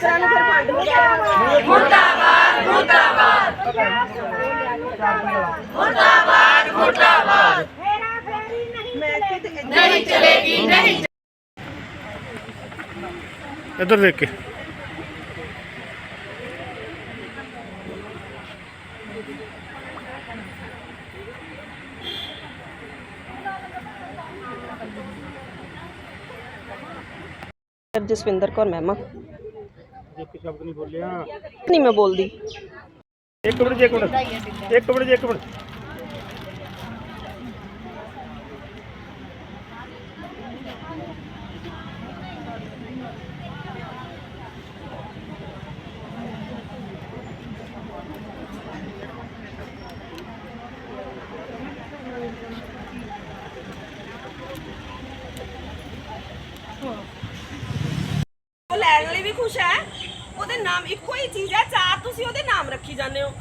ਟੀਚਰਾਂ ਨੂੰ ਫਿਰ ਫੰਡ ਵਗੈਰਾ ਨਹੀਂ ਚਲੇਗੀ ਨਹੀਂ ਇੱਧਰ ਦੇਖ ਕੇ ਜਸਵਿੰਦਰ ਕੌਰ ਮੈਮ ਇੱਕ ਸ਼ਬਦ ਨਹੀਂ ਬੋਲਿਆ। ਨਹੀਂ ਮੈਂ ਬੋਲਦੀ। ਇੱਕ ਮਿੰਟ ਜੀ ਇੱਕ ਮਿੰਟ। ਇੱਕ ਮਿੰਟ ਜੀ ਇੱਕ ਮਿੰਟ। ਉਹ ਲੈਣ ਵਾਲੀ ਵੀ ਖੁਸ਼ ਹੈ। ਉਹਦੇ ਨਾਮ ਇੱਕੋ ਹੀ ਚੀਜ਼ ਹੈ ਚਾਰ ਤੁਸੀਂ ਉਹਦੇ ਨਾਮ ਰੱਖੀ ਜਾਂਦੇ ਹੋ।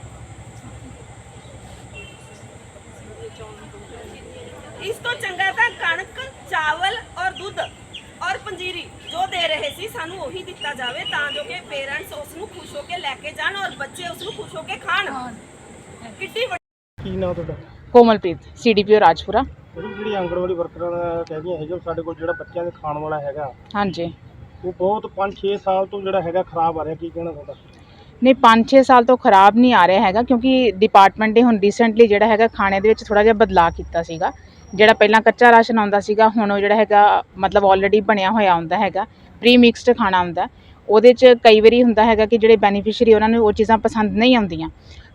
ਇਸ ਤੋਂ ਚੰਗਾ ਤਾਂ ਕਣਕ ਚਾਵਲ ਔਰ ਦੁੱਧ ਔਰ ਪੰਜੀਰੀ ਜੋ ਦੇ ਰਹੇ ਸੀ ਸਾਨੂੰ ਉਹੀ ਦਿੱਤਾ ਜਾਵੇ ਤਾਂ ਜੋ ਕਿ ਪੇਰੈਂਟਸ ਉਸ ਨੂੰ ਖੁਸ਼ ਹੋ ਕੇ ਲੈ ਕੇ ਜਾਣ ਔਰ ਬੱਚੇ ਉਸ ਨੂੰ ਖੁਸ਼ ਹੋ ਕੇ ਖਾਣ। ਕਿੱਡੀ ਵੱਡੀ ਕੀ ਨਾਮ ਤੁਹਾਡਾ? ਕੋਮਲਪ੍ਰੀਤ ਸੀਡੀਪੀਓ ਰਾਜਪੁਰਾ। ਜਿਹੜੀ ਜਿਹੜੀ ਆਂਗਣਵਾੜੀ ਵਰਕਰਾਂ ਦਾ ਕਹਿੰਦੀਆਂ ਹੈਗੀਆਂ ਵੀ ਸਾਡੇ ਕੋਲ ਜਿਹੜਾ ਬੱਚਿਆਂ ਦੇ ਖਾਣ ਵਾਲਾ ਹੈਗਾ। ਹਾਂਜੀ। ਉਹ ਬਹੁਤ 5-6 ਸਾਲ ਤੋਂ ਜਿਹੜਾ ਹੈਗਾ ਖਰਾਬ ਆ ਰਿਹਾ, ਕੀ ਕਹਿਣਾ ਤੁਹਾਡਾ? ਨਹੀਂ 5-6 ਸਾਲ ਤੋਂ ਖਰਾਬ ਨਹੀਂ ਆ ਰਿਹਾ ਹੈਗਾ, ਕਿਉਂਕਿ ਡਿਪਾਰਟਮੈਂਟ ਨੇ ਹੁਣ ਰੀਸੈਂਟਲੀ ਜਿਹੜਾ ਹੈਗਾ ਖਾਣੇ ਦੇ ਵਿੱਚ ਥੋੜਾ ਜਿਹਾ ਬਦਲਾਅ ਕੀਤਾ ਸੀਗਾ। ਜਿਹੜਾ ਪਹਿਲਾਂ ਕੱਚਾ ਰਾਸ਼ਨ ਆਉਂਦਾ ਸੀਗਾ, ਹੁਣ ਉਹ ਜਿਹੜਾ ਹੈਗਾ, ਮਤਲਬ ਆਲਰੇਡੀ ਬਣਿਆ ਹੋਇਆ ਆਉਂਦਾ ਹੈਗਾ ਪ੍ਰੀ ਮਿਕਸਡ ਖਾਣਾ ਆਉਂਦਾ ਉਹਦੇ 'ਚ ਕਈ ਵਾਰੀ ਹੁੰਦਾ ਹੈਗਾ ਕਿ ਜਿਹੜੇ ਬੈਨੀਫੀਸ਼ੀਅਰੀ ਉਹਨਾਂ ਨੂੰ ਉਹ ਚੀਜ਼ਾਂ ਪਸੰਦ ਨਹੀਂ ਆਉਂਦੀਆਂ।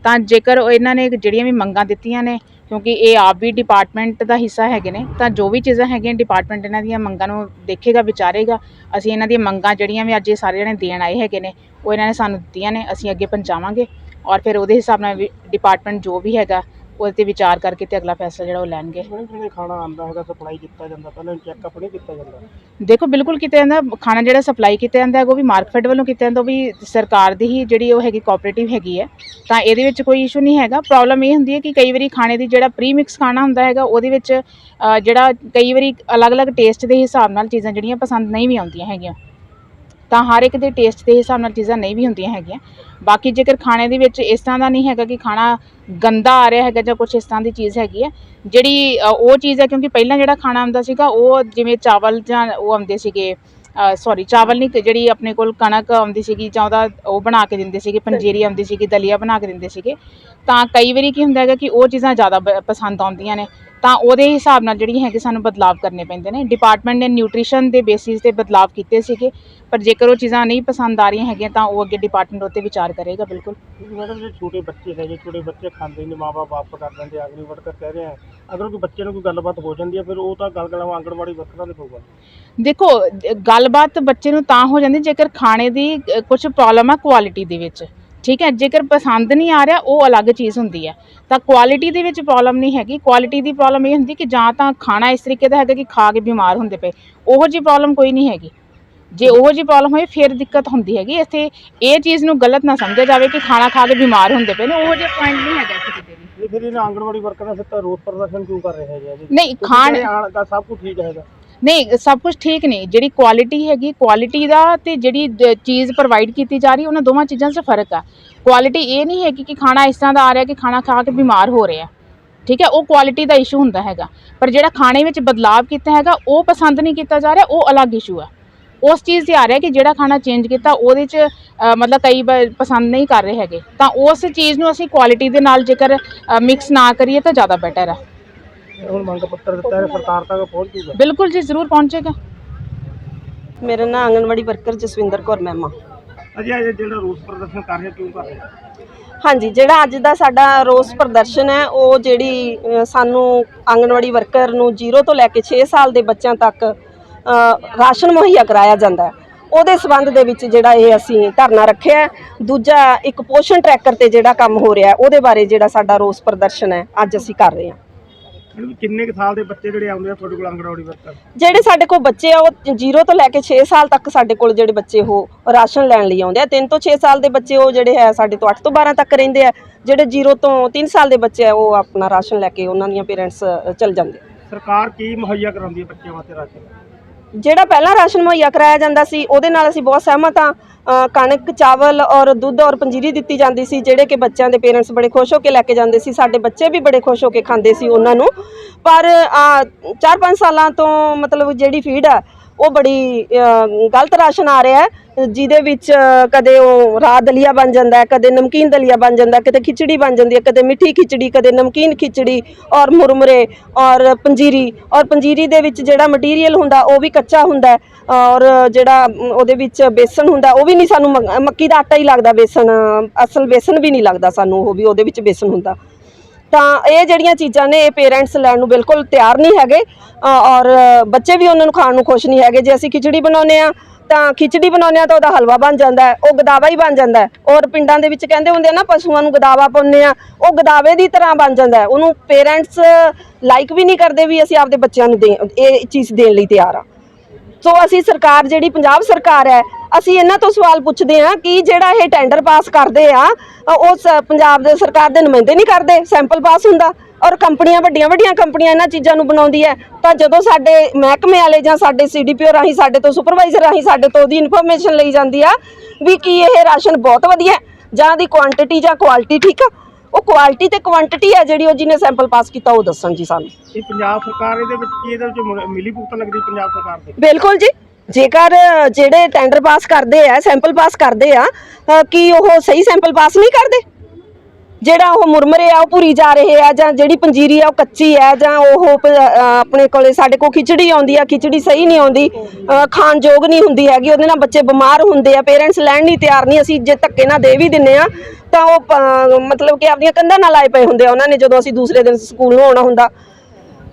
ਤਾਂ ਜੇਕਰ ਇਹਨਾਂ ਨੇ ਜਿਹੜੀਆਂ ਵੀ ਮੰਗਾਂ ਦਿੱਤੀਆਂ ਨੇ ਕਿਉਂਕਿ ਇਹ ਆਪ ਵੀ ਡਿਪਾਰਟਮੈਂਟ ਦਾ ਹਿੱਸਾ ਹੈਗੇ ਨੇ, ਤਾਂ ਜੋ ਵੀ ਚੀਜ਼ਾਂ ਹੈਗੀਆਂ ਡਿਪਾਰਟਮੈਂਟ ਇਹਨਾਂ ਦੀਆਂ ਮੰਗਾਂ ਨੂੰ ਦੇਖੇਗਾ, ਵਿਚਾਰੇਗਾ, ਅਸੀਂ ਇਹਨਾਂ ਦੀਆਂ ਮੰਗਾਂ ਜਿਹੜੀਆਂ ਵੀ ਅੱਜ ਇਹ ਸਾਰੇ ਜਣੇ ਦੇਣ ਆਏ ਹੈਗੇ ਨੇ, ਉਹ ਇਹਨਾਂ ਨੇ ਸਾਨੂੰ ਦਿੱਤੀਆਂ ਨੇ, ਅਸੀਂ ਅੱਗੇ ਪਹੁੰਚਾਵਾਂਗੇ ਔਰ ਫਿਰ ਉਹਦੇ ਹਿਸਾਬ ਨਾਲ ਡਿਪਾਰਟਮੈਂਟ ਜੋ ਵੀ ਹੈਗਾ ਉਹਦੇ ਤੇ ਵਿਚਾਰ ਕਰਕੇ ਤੇ ਅਗਲਾ ਫੈਸਲਾ ਜਿਹੜਾ ਉਹ ਲੈਣਗੇ। ਜਿਹੜੇ ਖਾਣਾ ਆਉਂਦਾ ਹੈਗਾ ਸਪਲਾਈ ਕੀਤਾ ਜਾਂਦਾ ਪਹਿਲਾਂ ਚੈੱਕਅਪ ਨਹੀਂ ਕੀਤਾ ਜਾਂਦਾ? ਦੇਖੋ ਬਿਲਕੁਲ ਕੀਤਾ ਜਾਂਦਾ ਖਾਣਾ ਜਿਹੜਾ ਸਪਲਾਈ ਕੀਤਾ ਜਾਂਦਾ ਹੈ ਉਹ ਵੀ ਮਾਰਕਫੈਡ ਵੱਲੋਂ ਕੀਤਾ ਜਾਂਦਾ ਉਹ ਵੀ ਸਰਕਾਰ ਦੀ ਹੀ ਜਿਹੜੀ ਉਹ ਹੈਗੀ ਕੋਆਪਰੇਟਿਵ ਹੈਗੀ ਹੈ। ਤਾਂ ਇਹਦੇ ਵਿੱਚ ਕੋਈ ਇਸ਼ੂ ਨਹੀਂ ਹੈਗਾ। ਪ੍ਰੋਬਲਮ ਇਹ ਹੁੰਦੀ ਹੈ ਕਿ ਕਈ ਵਾਰੀ ਖਾਣੇ ਦੀ ਜਿਹੜਾ ਪ੍ਰੀ ਮਿਕਸ ਖਾਣਾ ਹੁੰਦਾ ਹੈਗਾ ਉਹਦੇ ਵਿੱਚ ਅ, ਜਿਹੜਾ ਕਈ ਵਾਰੀ ਅਲੱਗ-ਅਲੱਗ ਟੇਸਟ ਦੇ ਹਿਸਾਬ ਨਾਲ ਚੀਜ਼ਾਂ ਜਿਹੜੀਆਂ ਪਸੰਦ ਨਹੀਂ ਵੀ ਆਉਂਦੀਆਂ ਹੈਗੀਆਂ। ਤਾਂ ਹਰ ਇੱਕ ਦੇ ਟੇਸਟ ਦੇ ਹਿਸਾਬ ਨਾਲ ਚੀਜ਼ਾਂ ਨਹੀਂ ਵੀ ਹੁੰਦੀਆਂ ਹੈਗੀਆਂ। ਬਾਕੀ ਜੇਕਰ ਖਾਣੇ ਦੇ ਵਿੱਚ ਇਸ ਤਰ੍ਹਾਂ ਦਾ ਨਹੀਂ ਹੈਗਾ ਕਿ ਖਾਣਾ ਗੰਦਾ ਆ ਰਿਹਾ ਹੈਗਾ ਜਾਂ ਕੁਝ ਇਸ ਤਰ੍ਹਾਂ ਦੀ ਚੀਜ਼ ਹੈਗੀ ਹੈ, ਜਿਹੜੀ ਉਹ ਚੀਜ਼ ਹੈ ਕਿਉਂਕਿ ਪਹਿਲਾਂ ਜਿਹੜਾ ਖਾਣਾ ਆਉਂਦਾ ਸੀਗਾ, ਉਹ ਜਿਵੇਂ ਚਾਵਲ ਜਾਂ ਉਹ ਆਉਂਦੇ ਸੀਗੇ ਸੌਰੀ ਚਾਵਲ ਨਹੀਂ ਤੇ ਜਿਹੜੀ ਆਪਣੇ ਕੋਲ ਕਣਕ ਆਉਂਦੀ ਸੀਗੀ ਜਾਂ ਉਹਦਾ ਉਹ ਬਣਾ ਕੇ ਦਿੰਦੇ ਸੀਗੇ ਪੰਜੀਰੀ ਆਉਂਦੀ ਸੀਗੀ ਦਲੀਆ ਬਣਾ ਕੇ ਦਿੰਦੇ ਸੀਗੇ ਤਾਂ ਕਈ ਵਾਰੀ ਕੀ ਹੁੰਦਾ ਹੈਗਾ ਕਿ ਉਹ ਚੀਜ਼ਾਂ ਜ਼ਿਆਦਾ ਪਸੰਦ ਆਉਂਦੀਆਂ ਨੇ ਤਾਂ ਉਹਦੇ ਹਿਸਾਬ ਨਾਲ ਜਿਹੜੀ ਹੈਗੇ ਸਾਨੂੰ ਬਦਲਾਵ ਕਰਨੇ ਪੈਂਦੇ ਨੇ। ਡਿਪਾਰਟਮੈਂਟ ਨੇ ਨਿਊਟ੍ਰੀਸ਼ਨ ਦੇ ਬੇਸਿਸ ਤੇ ਬਦਲਾਵ ਕੀਤੇ ਸੀਗੇ ਪਰ ਜੇਕਰ ਉਹ ਚੀਜ਼ਾਂ ਨਹੀਂ ਪਸੰਦ ਆ ਰਹੀਆਂ ਹੈਗੀਆਂ ਤਾਂ ਉਹ ਅੱਗੇ ਡਿਪਾਰਟਮੈਂਟ ਉੱਤੇ ਵਿਚਾਰ ਕਰੇਗਾ ਬਿਲਕੁਲ। ਕਿਉਂਕਿ ਮੈਡਮ ਜੇ ਛੋਟੇ ਬੱਚੇ ਹੈਗੇ ਛੋਟੇ ਬੱਚੇ ਖਾਂਦੇ ਨਹੀਂ ਮਾਪੇ ਵਾਪਸ ਕਰ ਦਿੰਦੇ ਆਗਨੀ ਵਰਕਰ ਕਹਿ ਰਹੇ ਆ ਅਗਰ ਕੋਈ ਬੱਚੇ ਨੂੰ ਕੋਈ ਗੱਲਬਾਤ ਹੋ ਜਾਂਦੀ ਹੈ ਫਿਰ ਉਹ ਤਾਂ ਗੱਲ ਗਲਾਂ ਆਂਗਣਵਾੜੀ ਵਰਕਰਾਂ ਦੇ ਦੇਖੋ ਅ, ਗੱਲਬਾਤ ਬੱਚੇ ਨੂੰ ਤਾਂ ਹੋ ਜਾਂਦੀ ਜੇਕਰ ਖਾਣੇ ਦੀ ਕੁਛ ਪ੍ਰੋਬਲਮ ਆ ਕੁਆਲਿਟੀ ਦੇ ਵਿੱਚ। ਠੀਕ ਹੈ ਜੇਕਰ ਪਸੰਦ ਨਹੀਂ ਆ ਰਿਹਾ ਉਹ ਅਲੱਗ ਚੀਜ਼ ਹੁੰਦੀ ਹੈ। ਤਾਂ ਕੁਆਲਿਟੀ ਦੇ ਵਿੱਚ ਪ੍ਰੋਬਲਮ ਨਹੀਂ ਹੈਗੀ। ਕੁਆਲਿਟੀ ਦੀ ਪ੍ਰੋਬਲਮ ਇਹ ਹੁੰਦੀ ਕਿ ਜਾਂ ਤਾਂ ਖਾਣਾ ਇਸ ਤਰੀਕੇ ਦਾ ਹੈਗਾ ਕਿ ਖਾ ਕੇ ਬਿਮਾਰ ਹੁੰਦੇ ਪਏ। ਉਹੋ ਜੀ ਪ੍ਰੋਬਲਮ ਕੋਈ ਨਹੀਂ ਹੈਗੀ। ਜੇ ਉਹੋ ਜੀ ਪ੍ਰੋਬਲਮ ਹੋਏ ਫਿਰ ਦਿੱਕਤ ਹੁੰਦੀ ਹੈਗੀ। ਇੱਥੇ ਇਹ ਚੀਜ਼ ਨੂੰ ਗਲਤ ਨਾ ਸਮਝਿਆ ਜਾਵੇ ਕਿ ਖਾਣਾ ਖਾ ਕੇ ਬਿਮਾਰ ਹੁੰਦੇ ਪਏ ਨੇ। ਉਹੋ ਜਿਹਾ ਪੁਆਇੰਟ ਨਹੀਂ ਹੈਗਾ ਇੱਥੇ ਕਿਤੇ। ਇਹ ਫਿਰ ਇਹਨਾਂ ਆਂਗਣਵਾੜੀ ਵਰਕਰਾਂ ਦਾ ਫਿਰ ਤਾਂ ਰੋਸ ਪ੍ਰਦਰਸ਼ਨ ਕਿਉਂ ਕਰ ਰਹੇ ਹੈਗੇ ਜੀ? ਨਹੀਂ ਖਾਣ ਆਣ ਦਾ ਸਭ ਕੁਝ ਠੀਕ ਹੈਗਾ। ਨਹੀਂ ਸਭ ਕੁਝ ਠੀਕ ਨਹੀਂ। ਜਿਹੜੀ ਕੁਆਲਿਟੀ ਹੈਗੀ ਕੁਆਲਿਟੀ ਦਾ ਤੇ ਜਿਹੜੀ ਦ- ਚੀਜ਼ ਪ੍ਰੋਵਾਈਡ ਕੀਤੀ ਜਾ ਰਹੀ ਉਹਨਾਂ ਦੋਵਾਂ ਚੀਜ਼ਾਂ 'ਚ ਫ਼ਰਕ ਆ। ਕੁਆਲਿਟੀ ਇਹ ਨਹੀਂ ਹੈਗੀ ਕਿ ਖਾਣਾ ਇਸ ਤਰ੍ਹਾਂ ਦਾ ਆ ਰਿਹਾ ਕਿ ਖਾਣਾ ਖਾ ਕੇ ਬਿਮਾਰ ਹੋ ਰਿਹਾ। ਠੀਕ ਹੈ ਉਹ ਕੁਆਲਿਟੀ ਦਾ ਇਸ਼ੂ ਹੁੰਦਾ ਹੈਗਾ। ਪਰ ਜਿਹੜਾ ਖਾਣੇ ਵਿੱਚ ਬਦਲਾਵ ਕੀਤਾ ਹੈਗਾ ਉਹ ਪਸੰਦ ਨਹੀਂ ਕੀਤਾ ਜਾ ਰਿਹਾ ਉਹ ਅਲੱਗ ਇਸ਼ੂ ਆ। ਉਸ ਚੀਜ਼ ਤੇ ਆ ਰਿਹਾ ਕਿ ਜਿਹੜਾ ਖਾਣਾ ਚੇਂਜ ਕੀਤਾ ਉਹਦੇ 'ਚ ਮਤਲਬ ਕਈ ਬ- ਪਸੰਦ ਨਹੀਂ ਕਰ ਰਹੇ ਹੈਗੇ। ਤਾਂ ਉਸ ਚੀਜ਼ ਨੂੰ ਅਸੀਂ ਕੁਆਲਿਟੀ ਦੇ ਨਾਲ ਜੇਕਰ ਮਿਕਸ ਨਾ ਕਰੀਏ ਤਾਂ ਜ਼ਿਆਦਾ ਬੈਟਰ ਆ। ਇਹ ਹੁਣ ਮੰਗ ਪੱਤਰ ਦਿੱਤਾ ਹੈ ਸਰਕਾਰ ਤੱਕ ਪਹੁੰਚ ਜੂਗਾ ਬਿਲਕੁਲ ਜੀ ਜ਼ਰੂਰ ਪਹੁੰਚੇਗਾ। ਮੇਰਾ ਨਾਮ ਆਂਗਣਵਾੜੀ ਵਰਕਰ ਜਸਵਿੰਦਰ ਕੌਰ ਮੈਮ। ਆ ਅਜੇ ਇਹ ਜਿਹੜਾ ਰੋਸ ਪ੍ਰਦਰਸ਼ਨ ਕਰ ਰਹੇ ਕਿਉਂ ਕਰ ਰਹੇ ਹਾਂਜੀ ਜਿਹੜਾ ਅੱਜ ਦਾ ਸਾਡਾ ਰੋਸ ਪ੍ਰਦਰਸ਼ਨ ਹੈ ਉਹ ਜਿਹੜੀ ਸਾਨੂੰ ਆਂਗਣਵਾੜੀ ਵਰਕਰ ਨੂੰ 0 ਤੋਂ ਲੈ ਕੇ 6 ਸਾਲ ਦੇ ਬੱਚਿਆਂ ਤੱਕ ਰਾਸ਼ਨ ਮੁਹੱਈਆ ਕਰਾਇਆ ਜਾਂਦਾ ਹੈ। ਉਹਦੇ ਸਬੰਧ ਦੇ ਵਿੱਚ ਜਿਹੜਾ ਇਹ ਅਸੀਂ ਧਰਨਾ ਰੱਖਿਆ। ਦੂਜਾ ਇੱਕ ਪੋਸ਼ਣ ਟਰੈਕਰ ਤੇ ਜਿਹੜਾ ਕੰਮ ਹੋ ਰਿਹਾ ਉਹਦੇ ਬਾਰੇ ਜਿਹੜਾ ਸਾਡਾ ਰੋਸ ਪ੍ਰਦਰਸ਼ਨ ਹੈ ਅੱਜ ਅਸੀਂ ਕਰ ਰਹੇ ਹਾਂ। ਕਿੰਨੇ ਸਾਲ ਦੇ ਬੱਚੇ ਜਿਹੜੇ ਆਉਂਦੇ ਆ ਤੁਹਾਡੇ ਕੋਲ ਆਂਗਣਵਾੜੀ ਵਰਕਰ ਜਿਹੜੇ ਸਾਡੇ ਕੋਲ ਬੱਚੇ ਆ ਉਹ 0 ਤੋਂ ਲੈ ਕੇ 6 ਸਾਲ ਤੱਕ ਸਾਡੇ ਕੋਲ ਜਿਹੜੇ ਬੱਚੇ ਉਹ ਰਾਸ਼ਨ ਲੈਣ ਲਈ ਆਉਂਦੇ ਆ। 3 ਤੋਂ 6 ਸਾਲ ਦੇ ਬੱਚੇ ਉਹ ਜਿਹੜੇ ਹੈ ਸਾਡੇ ਤੋਂ 8 ਤੋਂ 12 ਤੱਕ ਰਹਿੰਦੇ ਆ। ਜਿਹੜੇ 0 ਤੋਂ 3 ਸਾਲ ਦੇ ਬੱਚੇ ਆ ਉਹ ਆਪਣਾ ਰਾਸ਼ਨ ਲੈ ਕੇ ਉਹਨਾਂ ਦੀਆਂ ਪੇਰੈਂਟਸ ਚਲ ਜਾਂਦੇ। ਸਰਕਾਰ ਕੀ ਮੁਹੱਈਆ ਕਰਾਉਂਦੀ ਹੈ ਬੱਚਿਆਂ ਵਾਸਤੇ ਰਾਸ਼ਨ? ਜਿਹੜਾ ਪਹਿਲਾਂ ਰਾਸ਼ਨ ਮੁਹੱਈਆ ਕਰਾਇਆ ਜਾਂਦਾ ਸੀ, ਉਹਦੇ ਨਾਲ ਅਸੀਂ ਬਹੁਤ ਸਹਿਮਤ ਹਾਂ। ਕਣਕ, ਚਾਵਲ ਔਰ ਦੁੱਧ ਔਰ ਪੰਜੀਰੀ ਦਿੱਤੀ ਜਾਂਦੀ ਸੀ, ਜਿਹੜੇ ਕਿ ਬੱਚਿਆਂ ਦੇ ਪੇਰੈਂਟਸ ਬੜੇ ਖੁਸ਼ ਹੋ ਕੇ ਲੈ ਕੇ ਜਾਂਦੇ ਸੀ। ਸਾਡੇ ਬੱਚੇ ਵੀ ਬੜੇ ਖੁਸ਼ ਹੋ ਕੇ ਖਾਂਦੇ ਸੀ ਉਹਨਾਂ ਨੂੰ। ਪਰ 4-5 ਸਾਲਾਂ ਤੋਂ ਮਤਲਬ ਜਿਹੜੀ ਫੀਡ ਆ ਉਹ ਬੜੀ ਗਲਤ ਰਾਸ਼ਨ ਆ ਰਿਹਾ ਹੈ, ਜਿਹਦੇ ਵਿੱਚ ਕਦੇ ਉਹ ਰਾਤ ਦਲੀਆ ਬਣ ਜਾਂਦਾ ਹੈ, ਕਦੇ ਨਮਕੀਨ ਦਲੀਆ ਬਣ ਜਾਂਦਾ ਕਦੇ ਖਿਚੜੀ ਬਣ ਜਾਂਦੀ ਹੈ, ਕਦੇ ਮਿੱਠੀ ਖਿਚੜੀ, ਕਦੇ ਨਮਕੀਨ ਖਿਚੜੀ ਔਰ ਮੁਰਮਰੇ ਔਰ ਪੰਜੀਰੀ ਔਰ ਪੰਜੀਰੀ ਦੇ ਵਿੱਚ ਜਿਹੜਾ ਮਟੀਰੀਅਲ ਹੁੰਦਾ ਉਹ ਵੀ ਕੱਚਾ ਹੁੰਦਾ ਔਰ ਜਿਹੜਾ ਉਹਦੇ ਵਿੱਚ ਬੇਸਣ ਹੁੰਦਾ, ਉਹ ਵੀ ਨਹੀਂ ਸਾਨੂੰ ਮ- ਮੱਕੀ ਦਾ ਆਟਾ ਹੀ ਲੱਗਦਾ ਬੇਸਣ ਅਸਲ ਬੇਸਨ ਵੀ ਨਹੀਂ ਲੱਗਦਾ ਸਾਨੂੰ ਉਹ ਵੀ, ਉਹਦੇ ਵਿੱਚ ਬੇਸਣ ਹੁੰਦਾ। ਤਾਂ ਇਹ ਜਿਹੜੀਆਂ ਚੀਜ਼ਾਂ ਨੇ, ਇਹ ਪੇਰੈਂਟਸ ਲੈਣ ਨੂੰ ਬਿਲਕੁਲ ਤਿਆਰ ਨਹੀਂ ਹੈਗੇ। ਔਰ ਬੱਚੇ ਵੀ ਉਹਨਾਂ ਨੂੰ ਖਾਣ ਨੂੰ ਖੁਸ਼ ਨਹੀਂ ਹੈਗੇ। ਜੇ ਅਸੀਂ ਖਿਚੜੀ ਬਣਾਉਂਦੇ ਆ ਤਾਂ ਖਿਚੜੀ ਬਣਾਉਂਦੇ ਆ ਤਾਂ ਉਹਦਾ ਹਲਵਾ ਬਣ ਜਾਂਦਾ ਹੈ, ਉਹ ਗਦਾਵਾ ਹੀ ਬਣ ਜਾਂਦਾ ਹੈ। ਔਰ ਪਿੰਡਾਂ ਦੇ ਵਿੱਚ ਕਹਿੰਦੇ ਹੁੰਦੇ ਆ ਨਾ, ਪਸ਼ੂਆਂ ਨੂੰ ਗਦਾਵਾ ਪਾਉਂਦੇ ਆ ਉਹ ਗਦਾਵੇ ਦੀ ਤਰ੍ਹਾਂ ਬਣ ਜਾਂਦਾ ਹੈ। ਉਹਨੂੰ ਪੇਰੈਂਟਸ ਲਾਈਕ ਵੀ ਨਹੀਂ ਕਰਦੇ ਵੀ ਅਸੀਂ ਆਪਦੇ ਬੱਚਿਆਂ ਨੂੰ ਦੇ, ਇਹ ਚੀਜ਼ ਦੇਣ ਲਈ ਤਿਆਰ ਆ ਸੋ ਅਸੀਂ ਸਰਕਾਰ, ਜਿਹੜੀ ਪੰਜਾਬ ਸਰਕਾਰ ਹੈ ਅਸੀਂ ਇਹਨਾਂ ਤੋਂ ਸਵਾਲ ਪੁੱਛਦੇ ਹਾਂ ਕਿ ਜਿਹੜਾ ਇਹ ਟੈਂਡਰ ਪਾਸ ਕਰਦੇ ਆ ਅ, ਉਹ ਸ- ਪੰਜਾਬ ਦੇ ਸਰਕਾਰ ਦੇ ਨੁਮਾਇੰਦੇ ਨਹੀਂ ਕਰਦੇ ਸੈਂਪਲ ਪਾਸ ਹੁੰਦਾ ਔਰ ਕੰਪਨੀਆਂ ਵੱਡੀਆਂ ਵੱਡੀਆਂ ਕੰਪਨੀਆਂ ਇਹਨਾਂ ਚੀਜ਼ਾਂ ਨੂੰ ਬਣਾਉਂਦੀ ਹੈ। ਤਾਂ ਜਦੋਂ ਸਾਡੇ ਮਹਿਕਮੇ ਵਾਲੇ ਜਾਂ ਸਾਡੇ ਸੀਡੀਪੀਓ ਰਾਹੀਂ ਸਾਡੇ ਤੋਂ ਸੁਪਰਵਾਈਜ਼ਰ ਰਾਹੀਂ ਸਾਡੇ ਤੋਂ ਉਹਦੀ ਇਨਫੋਰਮੇਸ਼ਨ ਲਈ ਜਾਂਦੀ ਆ ਵੀ ਕੀ ਇਹ ਰਾਸ਼ਨ ਬਹੁਤ ਵਧੀਆ ਜਾਂ ਦੀ ਕੁਆਂਟੀਟੀ ਜਾਂ ਕੁਆਲਿਟੀ ਠੀਕ ਆ। ਉਹ ਕੁਆਲਿਟੀ ਤੇ ਕੁਆਂਟੀਟੀ ਹੈ ਜਿਹੜੀ ਉਹ ਜਿਹਨੇ ਸੈਂਪਲ ਪਾਸ ਕੀਤਾ ਉਹ ਦੱਸਣ ਜੀ ਸਾਨੂੰ। ਇਹ ਪੰਜਾਬ ਸਰਕਾਰ ਇਹਦੇ ਵਿੱਚ ਕੀ ਇਹਦੇ ਵਿੱਚ ਮਿਲੀ ਭੁਗਤ ਲੱਗਦੀ ਪੰਜਾਬ ਸਰਕਾਰ ਦੀ ਬਿਲਕੁਲ ਜੀ। ਜੇਕਰ ਜਿਹੜੇ ਟੈਂਡਰ ਪਾਸ ਕਰਦੇ ਆ ਸੈਂਪਲ ਪਾਸ ਕਰਦੇ ਆ ਕੀ ਉਹ ਸਹੀ ਸੈਂਪਲ ਪਾਸ ਨਹੀਂ ਕਰਦੇ? ਜਿਹੜਾ ਉਹ ਮੁਰਮਰੇ ਆ, ਉਹ ਪੂਰੀ ਜਾ ਰਹੇ ਆ, ਜਾਂ ਜਿਹੜੀ ਪੰਜੀਰੀ ਆ, ਉਹ ਕੱਚੀ ਆ, ਜਾਂ ਉਹ ਆਪਣੇ ਕੋਲੇ ਸਾਡੇ ਕੋਲ ਖਿਚੜੀ ਆਉਂਦੀ ਆ, ਖਿਚੜੀ ਸਹੀ ਨਹੀਂ ਆਉਂਦੀ ਖਾਣ ਯੋਗ ਨਹੀਂ ਹੁੰਦੀ ਹੈਗੀ, ਉਹਦੇ ਨਾਲ ਬੱਚੇ ਬਿਮਾਰ ਹੁੰਦੇ ਆ ਪੇਰੈਂਟਸ ਲੈਣ ਨਹੀਂ ਤਿਆਰ ਨਹੀਂ, ਅਸੀਂ ਜੇ ਧੱਕੇ ਨਾਲ ਦੇ ਵੀ ਦਿੰਨੇ ਆ, ਤਾਂ ਉਹ ਮਤਲਬ ਕਿ ਆਪਣੀਆਂ ਕੰਧਾਂ ਨਾਲ ਲਾਏ ਪਏ ਹੁੰਦੇ ਆ, ਉਹਨਾਂ ਨੇ ਜਦੋਂ ਅਸੀਂ ਦੂਸਰੇ ਦਿਨ ਸਕੂਲ ਨੂੰ ਆਉਣਾ ਹੁੰਦਾ।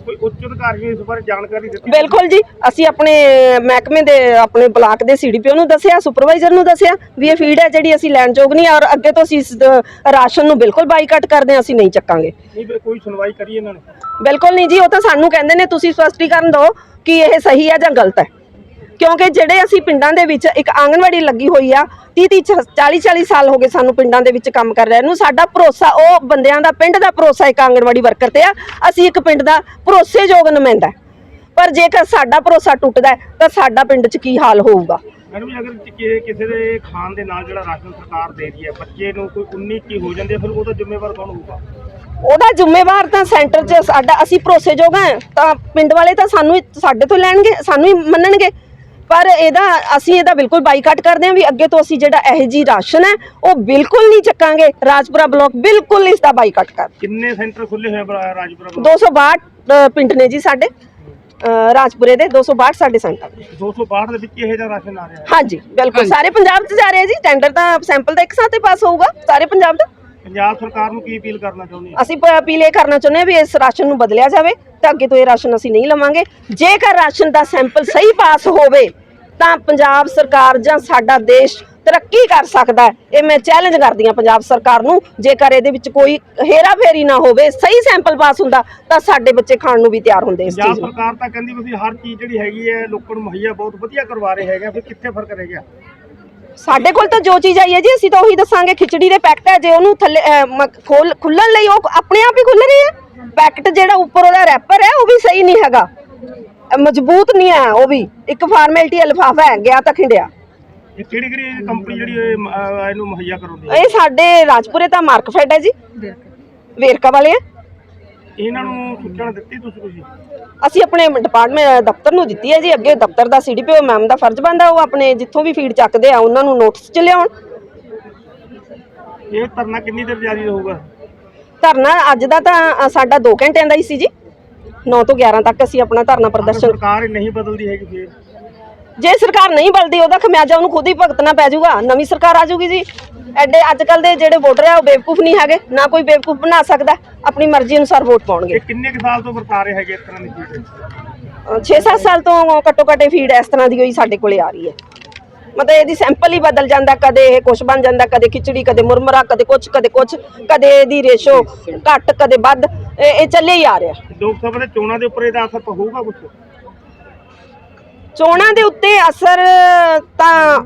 ਕੋਈ ਉੱਚ ਅਧਿਕਾਰੀ ਨੂੰ ਇਸ ਬਾਰੇ ਜਾਣਕਾਰੀ ਦਿੱਤੀ? ਬਿਲਕੁਲ ਜੀ। ਅਸੀਂ ਆਪਣੇ ਮਹਿਕਮੇ ਦੇ ਆਪਣੇ ਬਲਾਕ ਦੇ ਸੀਡੀਪੀਓ ਨੂੰ ਦੱਸਿਆ ਸੁਪਰਵਾਈਜ਼ਰ ਨੂੰ ਦੱਸਿਆ ਵੀ ਇਹ ਫੀਡ ਹੈ ਜਿਹੜੀ ਅਸੀਂ ਲੈਣ ਯੋਗ ਨਹੀਂ ਔਰ ਅੱਗੇ ਤੋਂ ਅਸੀਂ ਇਸ ਦ- ਰਾਸ਼ਨ ਨੂੰ ਬਿਲਕੁਲ ਬਾਈਕਾਟ ਕਰਦੇ ਹਾਂ ਅਸੀਂ ਨਹੀਂ ਚੱਕਾਂਗੇ। ਨਹੀਂ ਕੋਈ ਸੁਣਵਾਈ ਕਰੀ ਇਹਨਾਂ ਨੇ? ਬਿਲਕੁਲ ਨਹੀਂ ਜੀ ਉਹ ਤਾਂ ਸਾਨੂੰ ਕਹਿੰਦੇ ਨੇ ਤੁਸੀਂ ਸਪਸ਼ਟੀਕਰਨ ਦਿਓ ਕਿ ਇਹ ਸਹੀ ਹੈ ਜਾਂ ਗਲਤ ਹੈ। ਕਿਉਂਕਿ ਜਿਹੜੇ ਅਸੀਂ ਪਿੰਡਾਂ ਦੇ ਵਿੱਚ ਇੱਕ ਆਂਗਣਵਾੜੀ ਲੱਗੀ ਹੋਈ ਆ 30 30 40 40 ਸਾਲ ਹੋ ਗਏ ਸਾਨੂੰ ਪਿੰਡਾਂ ਦੇ ਵਿੱਚ ਕੰਮ ਕਰ ਰਿਹਾ ਨੂੰ ਸਾਡਾ ਭਰੋਸਾ ਉਹ ਬੰਦਿਆਂ ਦਾ ਪਿੰਡ ਦਾ ਭਰੋਸਾ ਇੱਕ ਆਂਗਣਵਾੜੀ ਵਰਕਰ ਤੇ ਆ ਅਸੀਂ ਇੱਕ ਪਿੰਡ ਦਾ ਭਰੋਸੇਯੋਗ ਨੁਮਾਇੰਦਾ। ਪਰ ਜੇਕਰ ਸਾਡਾ ਭਰੋਸਾ ਟੁੱਟਦਾ ਤਾਂ ਸਾਡਾ ਪਿੰਡ 'ਚ ਕੀ ਹਾਲ ਹੋਊਗਾ? ਮੈਡਮ ਜੀ ਅਗਰ ਕਿ- ਕਿਸੇ ਦੇ ਖਾਣ ਦੇ ਨਾਲ ਜਿਹੜਾ ਰਾਸ਼ਨ ਸਰਕਾਰ ਦੇ ਰਹੀ ਹੈ ਬੱਚੇ ਨੂੰ ਕੋਈ 19 ਕੀ ਹੋ ਜਾਂਦੀ ਹੈ ਫਿਰ ਉਹਦਾ ਜ਼ਿੰਮੇਵਾਰ ਕੌਣ ਹੋਊਗਾ? ਉਹਦਾ ਜ਼ਿੰਮੇਵਾਰ ਤਾਂ ਸੈਂਟਰ 'ਚ ਸਾਡਾ ਅਸੀਂ ਭਰੋਸੇਯੋਗ ਹਾਂ ਤਾਂ ਪਿੰਡ ਵਾਲੇ ਤਾਂ ਸਾਨੂੰ ਸਾਡੇ ਤੋਂ ਲੈਣਗੇ ਸਾਨੂੰ ਹੀ ਮੰਨਣਗੇ। ਪਰ ਇਹਦਾ ਅਸੀਂ ਇਹਦਾ ਬਿਲਕੁਲ ਬਾਈਕਾਟ ਕਰਦੇ ਹਾਂ ਵੀ ਅੱਗੇ ਤੋਂ ਅਸੀਂ ਜਿਹੜਾ ਇਹ ਜੀ ਰਾਸ਼ਨ ਹੈ ਉਹ ਬਿਲਕੁਲ ਨਹੀਂ ਚੱਕਾਂਗੇ। ਰਾਜਪੁਰਾ ਬਲਾਕ ਬਿਲਕੁਲ ਇਸ ਦਾ ਬਾਈਕਾਟ ਕਰ ਕਿੰਨੇ ਸੈਂਟਰ ਖੁੱਲੇ ਹੋਏ ਆ ਰਾਜਪੁਰਾ ਵਿੱਚ? 262 ਅ, ਪਿੰਡ ਨੇ ਜੀ ਸਾਡੇ। ਅ, ਰਾਜਪੁਰੇ ਦੇ 262 ਸਾਡੇ ਸੈਂਟਰ ਨੇ 262 ਦੇ ਵਿੱਚ ਇਹੋ ਜਿਹਾ ਰਾਸ਼ਨ ਆ ਰਿਹਾ ਹੈ? ਹਾਂਜੀ ਬਿਲਕੁਲ। ਸਾਰੇ ਪੰਜਾਬ 'ਚ ਜਾ ਰਹੇ ਜੀ। ਟੈਂਡਰ ਤਾਂ ਸੈਂਪਲ ਤਾਂ ਇੱਕ ਸਾਥ ਹੀ ਪਾਸ ਹੋਊਗਾ ਸਾਰੇ ਪੰਜਾਬ ਦਾ। ਪੰਜਾਬ ਸਰਕਾਰ ਨੂੰ ਕੀ ਅਪੀਲ ਕਰਨਾ ਚਾਹੁੰਦੇ ਆ ਅਸੀਂ ਪ- ਅਪੀਲ ਇਹ ਕਰਨਾ ਚਾਹੁੰਦੇ ਹਾਂ ਵੀ ਇਸ ਰਾਸ਼ਨ ਨੂੰ ਬਦਲਿਆ ਜਾਵੇ ਤਾਂ ਅੱਗੇ ਤੋਂ ਇਹ ਰਾਸ਼ਨ ਅਸੀਂ ਨਹੀਂ ਲਵਾਂਗੇ। ਜੇਕਰ ਰਾਸ਼ਨ ਦਾ ਸੈਂਪਲ ਸਹੀ ਪਾਸ ਹੋਵੇ ਤਾਂ ਪੰਜਾਬ ਸਰਕਾਰ ਜਾਂ ਸਾਡਾ ਦੇਸ਼ ਤਰੱਕੀ ਕਰ ਸਕਦਾ ਇਹ ਮੈਂ ਚੈਲੰਜ ਕਰਦੀ ਹਾਂ ਪੰਜਾਬ ਸਰਕਾਰ ਨੂੰ। ਜੇਕਰ ਇਹਦੇ ਵਿੱਚ ਕੋਈ ਹੇਰਾ ਫੇਰੀ ਨਾ ਹੋਵੇ ਸਹੀ ਸੈਂਪਲ ਪਾਸ ਹੁੰਦਾ ਤਾਂ ਸਾਡੇ ਬੱਚੇ ਖਾਣ ਨੂੰ ਵੀ ਤਿਆਰ ਹੁੰਦੇ ਇਸ ਚੀਜ਼ ਨੂੰ। ਸਰਕਾਰ ਤਾਂ ਕਹਿੰਦੀ ਅਸੀਂ ਹਰ ਚੀਜ਼ ਜਿਹੜੀ ਹੈਗੀ ਹੈ ਲੋਕਾਂ ਨੂੰ ਮੁਹੱਈਆ ਬਹੁਤ ਵਧੀਆ ਕਰਵਾ ਰਹੇ ਹੈਗੇ ਆ, ਫਿਰ ਕਿੱਥੇ ਫ਼ਰਕ ਰਹਿ ਗਿਆ? ਸਾਡੇ ਕੋਲ ਤਾਂ ਜੋ ਚੀਜ਼ ਆਈ ਹੈ ਜੀ ਅਸੀਂ ਤਾਂ ਉਹੀ ਦੱਸਾਂਗੇ ਖਿਚੜੀ ਦੇ ਪੈਕਟ ਹੈ ਜੇ ਉਹਨੂੰ ਥੱਲੇ ਖੋਲ ਖੁੱਲਣ ਲਈ ਉਹ ਆਪਣੇ ਆਪ ਹੀ ਖੁੱਲ ਰਹੀ ਹੈ ਪੈਕਟ ਜਿਹੜਾ ਉੱਪਰ ਉਹਦਾ ਰੈਪਰ ਹੈ ਉਹ ਵੀ ਸਹੀ ਨਹੀਂ ਹੈਗਾ। ਮਜ਼ਬੂਤ ਨਹੀਂ ਹੈ ਉਹ ਵੀ। ਇੱਕ ਫਾਰਮੈਲਿਟੀ ਲਿਫਾਫਾ ਹੈ ਗਿਆ ਤਾਂ ਖਿੰਡਿਆ। ਇਹ ਕਿਹੜੀ ਕਿਹੜੀ ਕੰਪਨੀ ਜਿਹੜੀ ਇਹ, ਮ- ਅਹ, ਇਹਨੂੰ ਮੁਹੱਈਆ ਕਰਾਉਂਦੀ ਹੈ? ਇਹ ਸਾਡੇ ਰਾਜਪੁਰੇ ਤਾਂ ਮਾਰਕਫੈਡ ਹੈ ਜੀ। ਵੇਰਕਾ ਵਾਲੇ ਆ। ਇਹਨਾਂ ਨੂੰ ਸੂਚਨਾ ਦਿੱਤੀ ਤੁਸੀਂ ਤੁਸੀਂ ਅਸੀਂ ਆਪਣੇ ਡਿਪਾਰਟਮੈਂਟ ਦਫ਼ਤਰ ਨੂੰ ਦਿੱਤੀ ਹੈ ਜੀ। ਅੱਗੇ ਦਫ਼ਤਰ ਦਾ ਸੀਡੀਪੀਓ ਮੈਮ ਦਾ ਫਰਜ਼ ਬਣਦਾ ਉਹ ਆਪਣੇ ਜਿੱਥੋਂ ਵੀ ਫੀਡ ਚੱਕਦੇ ਆ ਉਹਨਾਂ ਨੂੰ ਨੋਟਿਸ ਚ ਲਿਆਉਣ। ਇਹ ਧਰਨਾ ਕਿੰਨੀ ਦੇਰ ਜਾਰੀ ਰਹੂਗਾ? ਧਰਨਾ ਅੱਜ ਦਾ ਤਾਂ ਅ, ਸਾਡਾ 2 ਘੰਟਿਆਂ ਦਾ ਹੀ ਸੀ ਜੀ। 9 ਤੋਂ 11 ਤੱਕ ਅਸੀਂ ਆਪਣਾ ਧਰਨਾ ਪ੍ਰਦਰਸ਼ਨ ਸਰਕਾਰ ਨਹੀਂ ਬਦਲਦੀ ਹੈਗੀ ਫਿਰ? ਜੇ ਸਰਕਾਰ ਨਹੀਂ ਬਲਦੀ ਉਹਦਾ ਖਮਿਆਜਾ ਉਹਨੂੰ ਖੁਦ ਹੀ ਭੁਗਤਣਾ ਪੈ ਜਾਊਗਾ। ਨਵੀਂ ਸਰਕਾਰ ਆ ਜਾਊਗੀ ਜੀ। ਐਡੇ ਅੱਜ ਕੱਲ ਦੇ ਜਿਹੜੇ ਵੋਟਰ ਆ ਉਹ ਬੇਵਕੂਫ ਨਹੀਂ ਹੈਗੇ। ਨਾ ਕੋਈ ਬੇਵਕੂਫ ਬਣਾ ਸਕਦਾ। ਆਪਣੀ ਮਰਜ਼ੀ ਅਨੁਸਾਰ ਵੋਟ ਪਾਉਣਗੇ। ਇਹ ਕਿੰਨੇ ਕੁ ਸਾਲ ਤੋਂ ਵਰਤਾ ਰਹੇ ਹੈਗੇ ਇਸ ਤਰ੍ਹਾਂ ਦੀ ਚੀਜ਼? 6-7 ਸਾਲ ਤੋਂ ਘੱਟੋ ਘੱਟ ਫੀਡ ਇਸ ਤਰ੍ਹਾਂ ਦੀ ਹੋਈ ਸਾਡੇ ਕੋਲੇ ਆ ਰਹੀ ਹੈ। ਮਤਲਬ ਇਹਦੀ ਸੈਂਪਲ ਹੀ ਬਦਲ ਜਾਂਦਾ ਕਦੇ ਇਹ ਕੁਛ ਬਣ ਜਾਂਦਾ ਕਦੇ ਖਿਚੜੀ ਕਦੇ ਮੁਰਮਰਾ ਕਦੇ ਕੁਛ ਕਦੇ ਕੁਛ ਕਦੇ ਇਹਦੀ ਰੇਸ਼ੋ ਘੱਟ ਕਦੇ ਵੱਧ ਇਹ ਇਹ ਚੱਲੇ ਹੀ ਆ ਰਿਹਾ। ਲੋਕ ਸਭਾ ਦੇ ਚੋਣਾਂ ਦੇ ਉੱਪਰ ਇਹਦਾ ਅਸਰ ਹੋਊਗਾ ਕੁਝ ਚੋਣਾਂ ਦੇ ਉੱਤੇ ਅਸਰ ਤਾਂ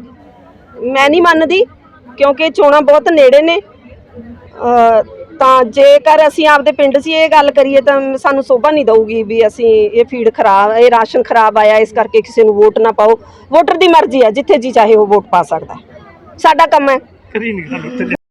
ਮੈਂ ਨਹੀਂ ਮੰਨਦੀ ਕਿਉਂਕਿ ਚੋਣਾਂ ਬਹੁਤ ਨੇੜੇ ਨੇ। ਅ, ਤਾਂ ਜੇਕਰ ਅਸੀਂ ਆਪਦੇ ਪਿੰਡ 'ਚ ਇਹ ਗੱਲ ਕਰੀਏ ਤਾਂ ਸਾਨੂੰ ਸੋਭਾ ਨਹੀਂ ਦਊਗੀ ਵੀ ਅਸੀਂ ਇਹ ਫੀਡ ਖਰਾਬ, ਇਹ ਰਾਸ਼ਨ ਖਰਾਬ ਆਇਆ, ਇਸ ਕਰਕੇ ਕਿਸੇ ਨੂੰ ਵੋਟ ਨਾ ਪਾਓ ਵੋਟਰ ਦੀ ਮਰਜ਼ੀ ਹੈ ਜਿੱਥੇ ਜੀ ਚਾਹੇ ਉਹ ਵੋਟ ਪਾ ਸਕਦਾ ਹੈ। ਸਾਡਾ ਕੰਮ ਹੈ ਕਰੀ ਨਹੀਂ ਗੱਲ